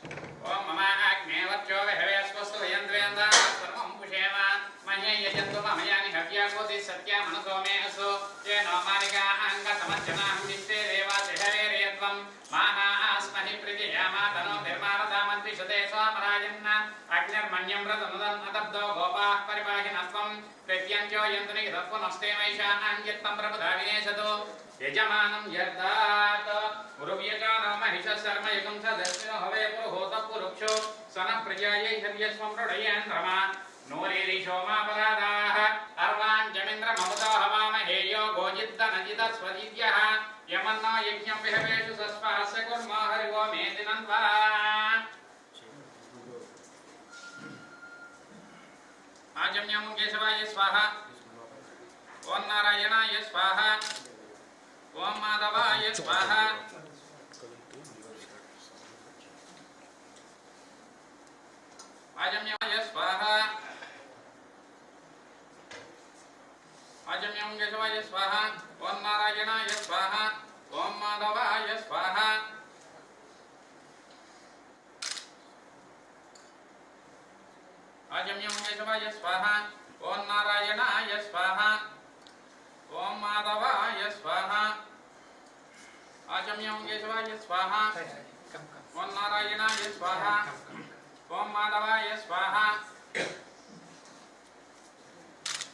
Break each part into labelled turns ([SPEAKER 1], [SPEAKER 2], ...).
[SPEAKER 1] ॐ मम आग्नेयवत्यो वहवे स्वस्तु यन्त्रेन्द्रा सर्वं पुषेम मह्ये यजन्तु मम यानि हव्याकोति सत्या मनसो मे असु ये नो मालिका अङ्गसमर्चनाहं दिष्टे देवासिहरेर्यध्वं माहा अस्महि प्रीतियामा तनो निर्माणदामद्विषते स्वामराजन् अग्निर्मण्यं व्रतनुदन् अदब्धो गोपाः परिपाहिनस्त्वं प्रत्यञ्चो यन्तु निगतत्वमस्ते मैषा अङ्ग्यत्तं प्रबुधा विनेशतु यजमानं यर्दात् पुरुव्यजानो महिषः शर्म शर्मयुगं स दक्षिणो हवे पुरुहूतः पुरुक्षो। सनः प्रजायै हव्यस्वं प्रडयेन्द्रमा नूरिरिशोमापराधाः अर्वाञ्चमिन्द्रममुतो हवामहेयो गोजिद्दनजिदस्वजिद्यः यमन्नो यज्ञं विहवेषु सस्वास्य कुर्मो हरिवो मे दिनन्त्वा आजम्यं केशवाय स्वाहा। ॐ नारायणाय स्वाहा। ॐ माधवाय स्वाहा। आजम्याय स्वाहा। आजम्यं केशवाय स्वाहा। ॐ नारायणाय स्वाहा। ॐ माधवाय स्वाहा। आजम्यं केशवाय स्वाहा। ओम नारायणाय स्वाहा। ओम माधवाय स्वाहा। आजम्यं केशवाय स्वाहा। ओम नारायणाय स्वाहा। ओम माधवाय स्वाहा।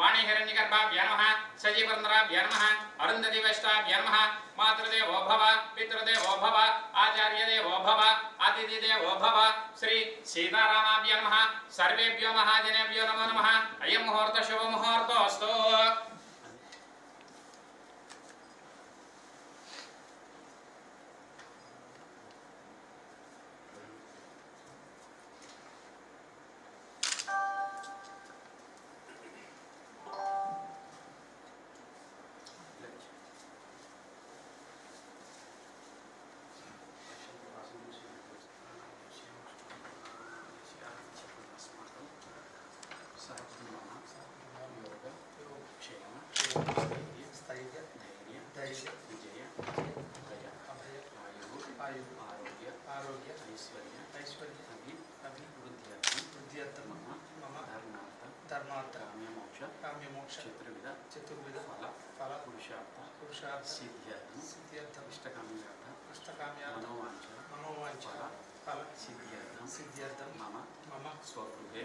[SPEAKER 1] वाणीहिरण्यगर्भाभ्य नमः सजीवर्णराभ्य नमः अरुन्धतिवष्टाभ्य नमः मातृदेवो भव, पितृदेवो भव, आचार्यदेवो भव, अतिथिदेवो भव, श्री सीतारामाभ्य नमः, सर्वेभ्यो महाजनेभ्यो नमो नमः। अयं मुहूर्तः
[SPEAKER 2] स्थैर्य धैर्य आयु आरोग्य ऐश्वर्य वृद्ध्यर्थं मम धर्मार्थ काम्यमोक्ष चतुर्विध फल पुरुषार्थ सिद्ध्यर्थम अष्टकाम्यार्थ मनोवांछ फल सिद्ध्यर्थम मम
[SPEAKER 3] स्वगृहे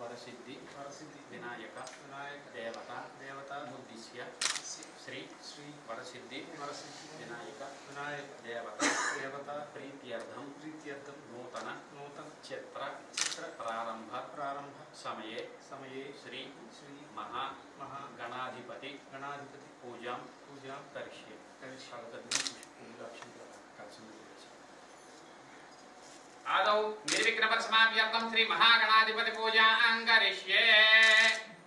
[SPEAKER 3] वरसिद्धि
[SPEAKER 2] वरसिद्धि
[SPEAKER 3] विनायक
[SPEAKER 2] विनायक
[SPEAKER 3] देवता
[SPEAKER 2] देवता
[SPEAKER 3] मुद्दिश्य श्री
[SPEAKER 2] श्री
[SPEAKER 3] वरसिद्धि
[SPEAKER 2] वरसिद्धि
[SPEAKER 3] विनायक
[SPEAKER 2] विनायक
[SPEAKER 3] देवता
[SPEAKER 2] देवता
[SPEAKER 3] प्रीत्यर्थं
[SPEAKER 2] प्रीत्यर्थम
[SPEAKER 3] नूतन
[SPEAKER 2] नूतन
[SPEAKER 3] चित्र
[SPEAKER 2] चित्र
[SPEAKER 3] प्रारंभ
[SPEAKER 2] प्रारंभ
[SPEAKER 3] समये
[SPEAKER 2] समये
[SPEAKER 3] श्री
[SPEAKER 2] श्री
[SPEAKER 3] महा
[SPEAKER 2] महागणाधिपति
[SPEAKER 3] गणाधिपति पूजां
[SPEAKER 2] पूजा
[SPEAKER 3] करिष्ये
[SPEAKER 2] करिष्ये
[SPEAKER 1] आदौ निर्विघ्नपरसमाप्यर्थं श्री महागणाधिपति निर्विघ्नपरसमाप्यर्थं श्रीमहागणाधिपतिपूजा ఓం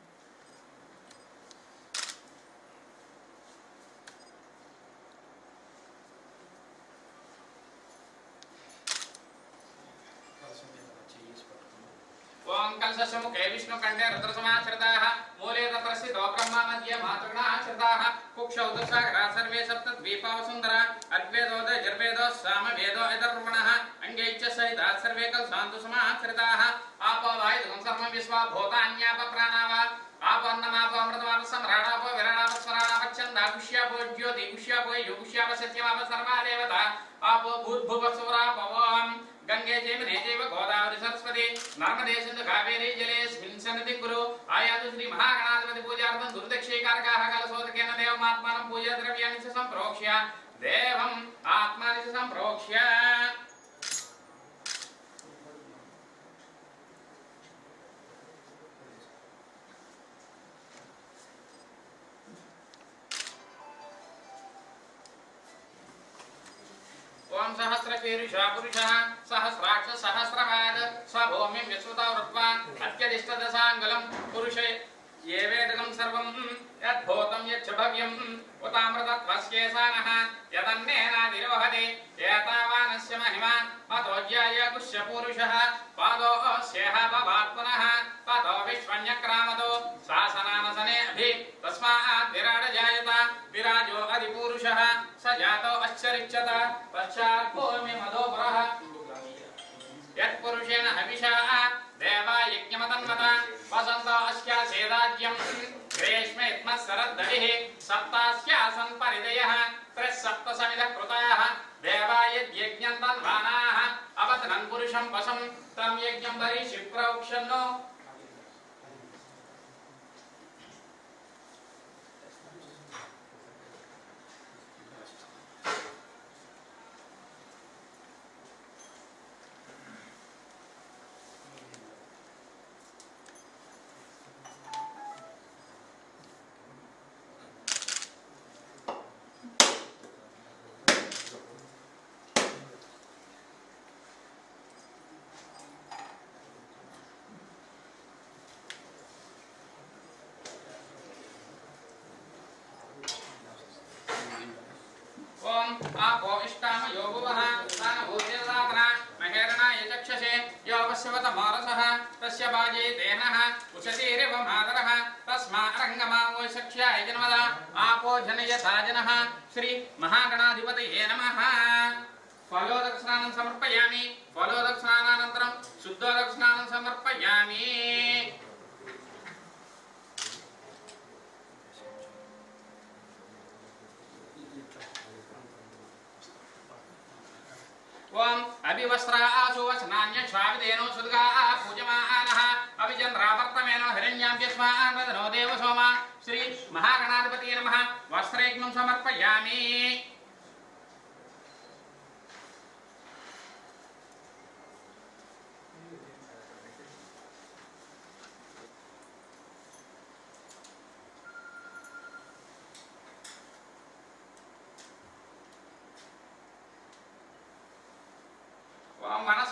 [SPEAKER 1] एवं कलशस्य मुखे विष्णुकण्ठे रुद्रसमाश्रिताः, मूले तत्र स्थितो ब्रह्मा मध्ये मातृगणाश्रिताः कुक्षौ दशाग्रा सर्वे सप्तद्वीपावसुन्दरा अद्वैतोदय जर्वेदो, सामवेदो यदर्पणः अङ्गै च सहिताः, सर्वे कलशान्तु समाश्रिताः आपो वायुदं सर्वं विश्वा, भूतान्याप प्राणावा। आपन्नमापो अमृतमाप सम्राणापो विराणाप, स्वराणाप छन्दाकुष्यापो ज्योति, कुष्यापो युष्याप सत्यमाप सर्वा देवता आपो भूर्भुवस्वरापवम् గంగే జైవ రేజైవ గోదావరి సరస్వతి నర్మదే సింధు కావేరీ జలేస్మిన్ సన్నతి గురు ఆయాతు శ్రీ మహాగణాధిపతి పూజార్థం దుర్దక్షీకారకాః కలసోదకేన దేవమాత్మానం పూజా ద్రవ్యాన్ని సంప్రోక్ష్య దేవం ఆత్మాని సంప్రోక్ష్య. च सम्प्रोक्ष्य ओम सहस्रशीर्षः पुरुषः सहस्राक्ष सहस्रपाद स्वभूमिं विश्रुतौ वृत्वा अत्यदिष्टदशाङ्गलं पुरुषे। येवेदकं सर्वं यद्भूतं यच्च भव्यम् उतामृतत्वस्येषानः यदन्नेनादिरोहते एतावानस्य महिमा अतोज्याय पुष्यपूरुषः पादो अस्यः भवात् विश्वन्यक्रामतो వసంతాశ్య సేదాజ్యం గ్రేష్మ శరద్ధరి. సప్తాశ్యాసన్ పరిదయ త్రిసప్త సమిధ కృతయ. దేవాయజ్ఞం తన్వానా అవతనం పురుషం వశం. తం యజ్ఞం పరి శుక్రౌక్షన్నో ఆపోవిష్టామ యోగువః తాన భూదేవదాతన మహేరణ యచక్షసే యోగశివత మారసః తస్య బాజే దేనః ఉషతీరివ మాదరః తస్మా అరంగమామో సఖ్యాయ జన్మద ఆపో జనయ తాజనః శ్రీ మహాగణాధిపతయే నమః. ఫలోదక స్నానం సమర్పయామి ఫలోదక స్నానానంతరం శుద్ధోదక స్నానం సమర్పయామి. ఓం అభివస్రాసు వసనాన్యక్షావిదేనో సుదుగా పూజమానః అభిజన్ రావర్తమేనో హిరణ్యాంభ్యస్మాన్ వదనో దేవసోమ శ్రీ మహాగణాధిపతి నమః వస్త్రైగ్నం సమర్పయామి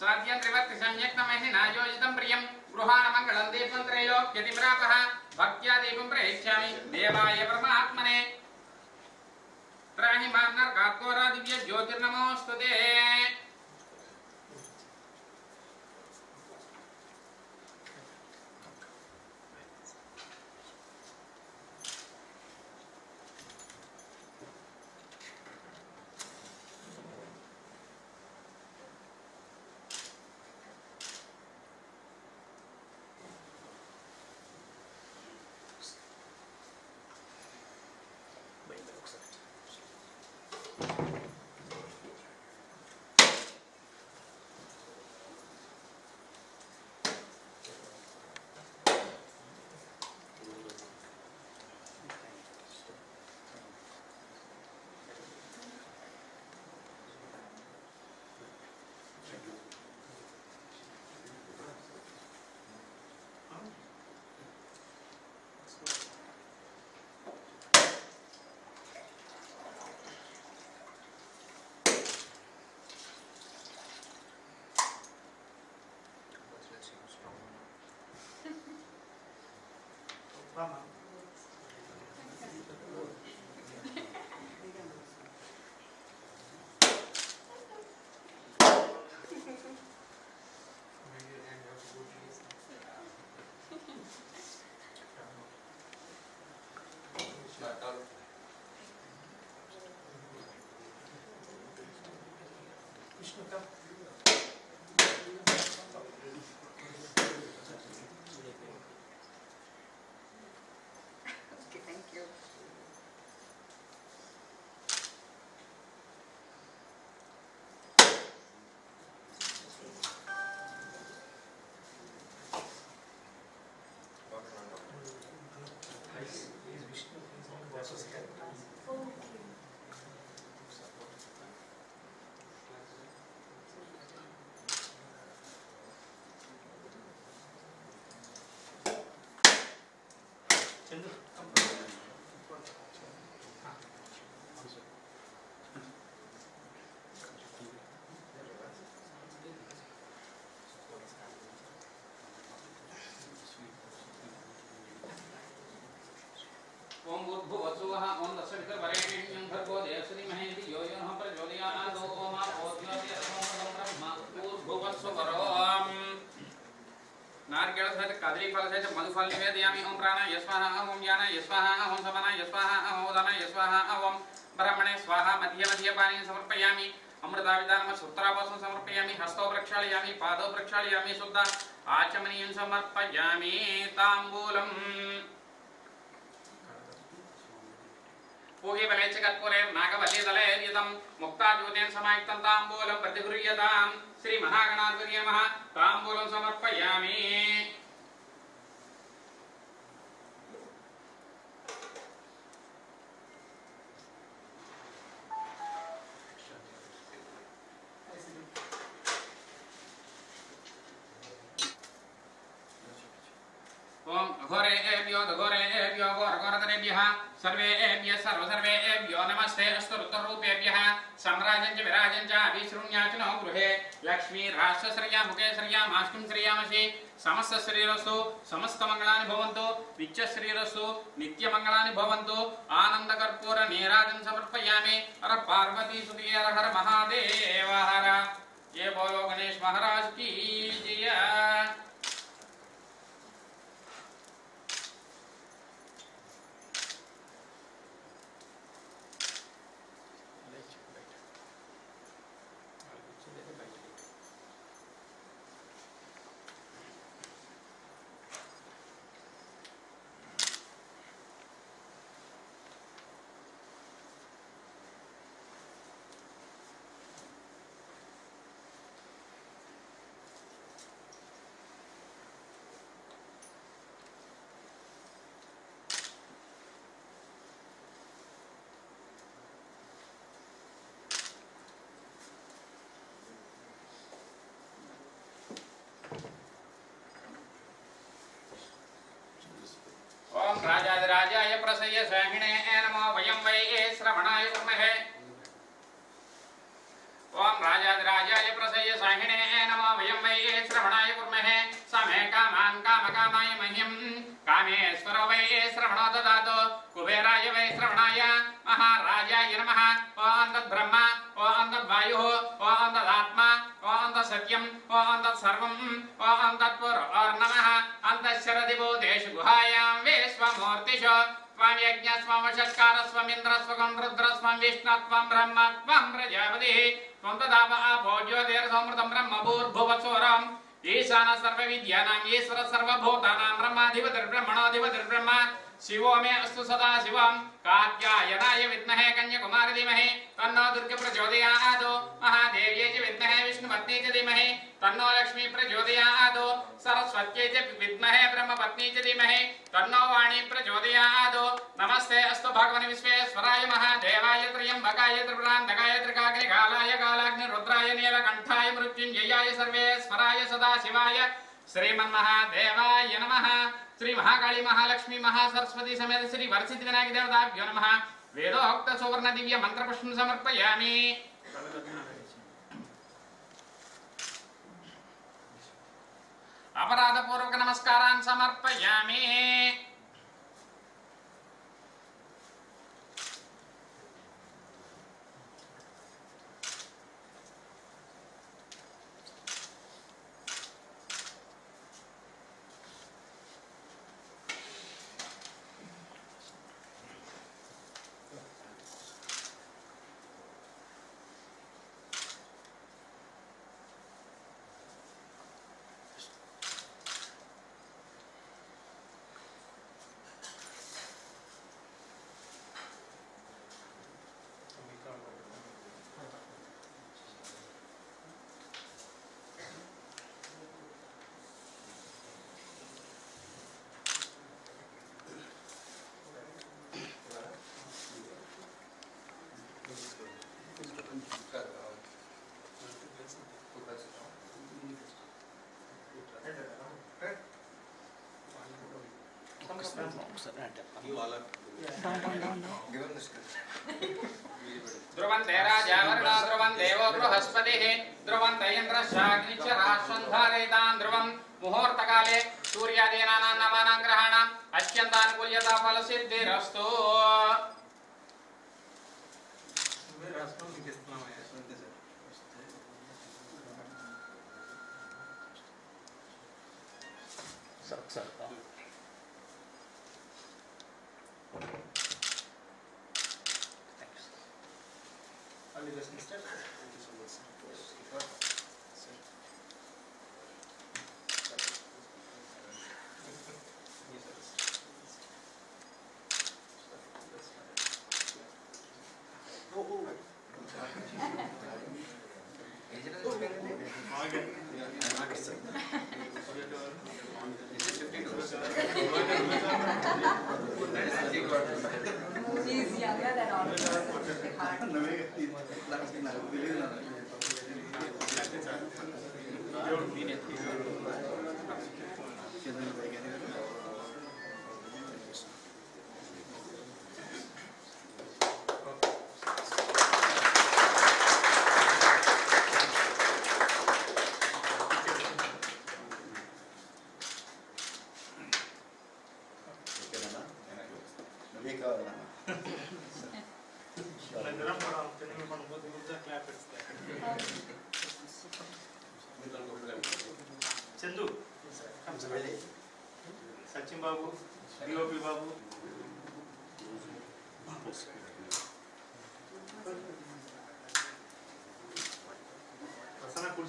[SPEAKER 1] स्वाद्यं सम्यक्तमहि नायोजितं प्रियं। गृहाणमङ्गलं दीपं त्रैलोक्यतिप्रापः भक्त्या दीपं प्रयच्छामि। देवाय परमात्मने। त्राहि माँ नरकात्कोरा दिव्य ज्योतिर्नमोऽस्तु ते
[SPEAKER 4] Okay,
[SPEAKER 1] ओम भूर्भुवस्सुवः ओम तत्सवितुर्वरेण्यं भर्गो देवश्रीमहे धियो यो नः प्रचोदयात् ओम आपोद्योतिरसोमं ब्रह्म भूर्भुवस्सुवरोम् नारिकेल सहित कदली फल सहित मधुफल निवेदयामि ओम प्राणाय स्वाहा ओम ज्ञानाय स्वाहा ओम समानाय स्वाहा ओम उदानाय स्वाहा ओम ब्रह्मणे स्वाहा मध्ये मध्ये पानी समर्पयामि। अमृताविदानम सूत्रापासं समर्पयामि। हस्तौ प्रक्षालयामि। पादौ प्रक्षालयामि। शुद्ध आचमनीयं समर्पयामि। ताम्बूलम् पूहे बले मुक्ताद्यूतेन समायुक्तं ताम्बूलं प्रतिगृह्यतां. ताम्बूलम् प्रतिभूयताम् श्रीमहागणाम्बूलम् समर्पयामि. घोरेभ्यो घोरेभ्यो घोरघोरतरेभ्यः सर्वेभ्यः सर्वसर्वेभ्यो नमस्ते अस्तु रुद्ररूपेभ्यः सम्राजं च विराजं च अभिशृण्याचनो गृहे लक्ष्मी राष्ट्रश्रिया मुखे श्रिया माष्टुं श्रियामसि समस्त शरीरस्तु समस्त मंगलानि भवन्तु नित्य शरीरस्तु नित्य मंगलानि भवन्तु आनंद कर्पूर नीराजं समर्पयामि हर पार्वती सुते हर हर महादेव हर प्रसय स्वाहिणे नमो वयं वै श्रवणाय कुर्महे ओम राजाधिराजाय प्रसय स्वाहिणे नमो वयं वै श्रवणाय कुर्महे समे कामान् कामकामाय मह्यं कामेश्वरो वै श्रवणो ददातु। कुबेराय वै श्रवणाय। महाराजाय नमः। ओम तद्ब्रह्म। ओम तद्वायुः। ओम तदात्मा। ओम तत्सत्यम्। ओम तत्सर्वम्। ओम तत्पुरोर्नमः। अन्तःशरदि भूतेषु गुहायां विश्वमूर्तिषु त्वं यज्ञ स्वं वषट्कार स्वमिन्द्र स्वगं रुद्र स्वं विष्णु त्वं ब्रह्म त्वं प्रजापतिः। त्वं तदाप आपो ज्योतिर्समृतं ब्रह्म भूर्भुवस्वरम् ईशान सर्वविद्यानाम् ईश्वर सर्वभूतानां ब्रह्माधिपतिर्ब्रह्मणोऽधिपतिर्ब्रह्म शिवो मे अस्तु सदा शिवं कात्यायनाय विद्महे कन्याकुमारी धीमहि। तन्नो दुर्गे प्रचोदयात्। महादेव्यै च विद्महे विष्णुपत्नी च धीमहि। तन्नो लक्ष्मी प्रचोदयात्। सरस्वत्यै च विद्महे ब्रह्मपत्नी च धीमहि। तन्नो वाणी प्रचोदयात्। नमस्ते अस्तु भगवन् विश्वेश्वराय महादेवाय त्र्यम्बकाय त्रिपुरान्तकाय त्रिकाग्निकालाय कालाग्निरुद्राय नीलकण्ठाय मृत्युञ्जयाय सर्वेश्वराय सदाशिवाय श्रीमन्महादेवाय नमः श्री महाकाली महालक्ष्मी महासरस्वती समेत श्री वरसिद्धि विनायक देवताभ्यो नमः वेदोक्त सुवर्ण दिव्य मंत्र पुष्पं समर्पयामि अपराध पूर्वक ध्रुवन्ते राजा वरुणो ध्रुवं देवो बृहस्पतिः ध्रुवं ग्रहाणाम् अत्यन्तानुकूल्यता फलसिद्धिरस्तु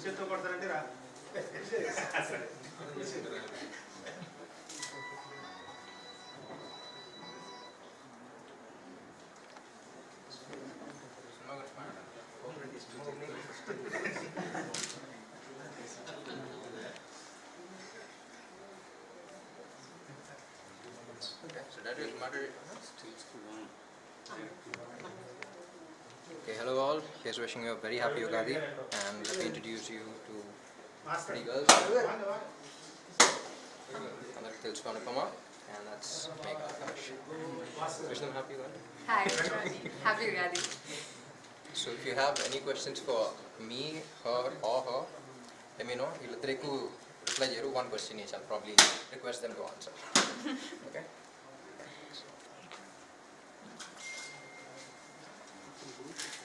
[SPEAKER 2] concierto por delantera.
[SPEAKER 5] Okay, hello all. Here's wishing you a very happy Ugadi and let me introduce you to three girls. Another Tils Panupama and that's Megha Akash. Wish them happy Ugadi.
[SPEAKER 4] Hi, happy Ugadi.
[SPEAKER 5] So if you have any questions for me, her or her, let me know. You'll reply one question each. I'll probably request them to answer. Okay?